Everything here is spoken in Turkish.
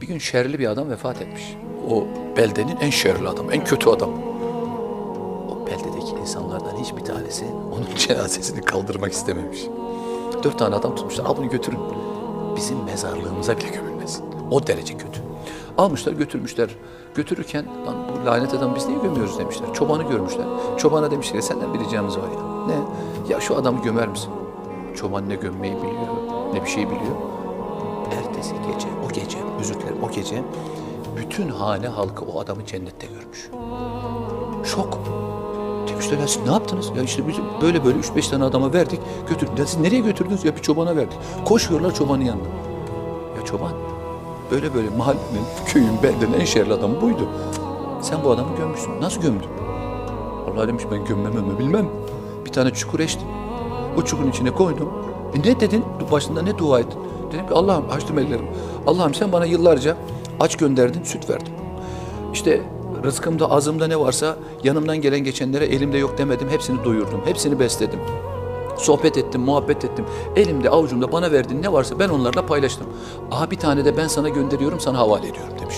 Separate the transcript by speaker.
Speaker 1: Bir gün şerli bir adam vefat etmiş. O beldenin en şerli adamı, en kötü adam. O beldedeki insanlardan hiçbir tanesi onun cenazesini kaldırmak istememiş. Dört tane adam tutmuşlar. Al bunu götürün. Bizim mezarlığımıza bile gömülmesin. O derece kötü. Almışlar götürmüşler. Götürürken lan bu lanet adam biz niye gömüyoruz demişler. Çobanı görmüşler. Çobana demişler ki senden bir ricamız var ya. Ne? Ya şu adamı gömer misin? Çoban ne gömmeyi biliyor ne bir şey biliyor. Ertesi gece, o gece, özür dilerim o gece bütün hane halkı o adamı cennette görmüş. Şok. Demişler ya siz ne yaptınız? Ya işte biz böyle böyle üç beş tane adama verdik götürdük. Ya siz nereye götürdünüz? Ya bir çobana verdik. Koşuyorlar çobanın yanına. Ya çoban böyle böyle mahallenin, köyün, beldenin en şerli adamı buydu. Sen bu adamı gömmüşsün. Nasıl gömdün? Allah demiş ben gömmememi bilmem. Bir tane çukur eştim. O çukurun içine koydum. E ne dedin? Başında ne dua ettin? Dedim ki Allah'ım açtım ellerimi. Allah'ım sen bana yıllarca aç gönderdin, süt verdin. İşte rızkımda, azımda ne varsa yanımdan gelen geçenlere elimde yok demedim. Hepsini doyurdum, hepsini besledim. Sohbet ettim, muhabbet ettim. Elimde, avucumda bana verdiğin ne varsa ben onlarla paylaştım. Aha bir tane de ben sana gönderiyorum, sana havale ediyorum demiş.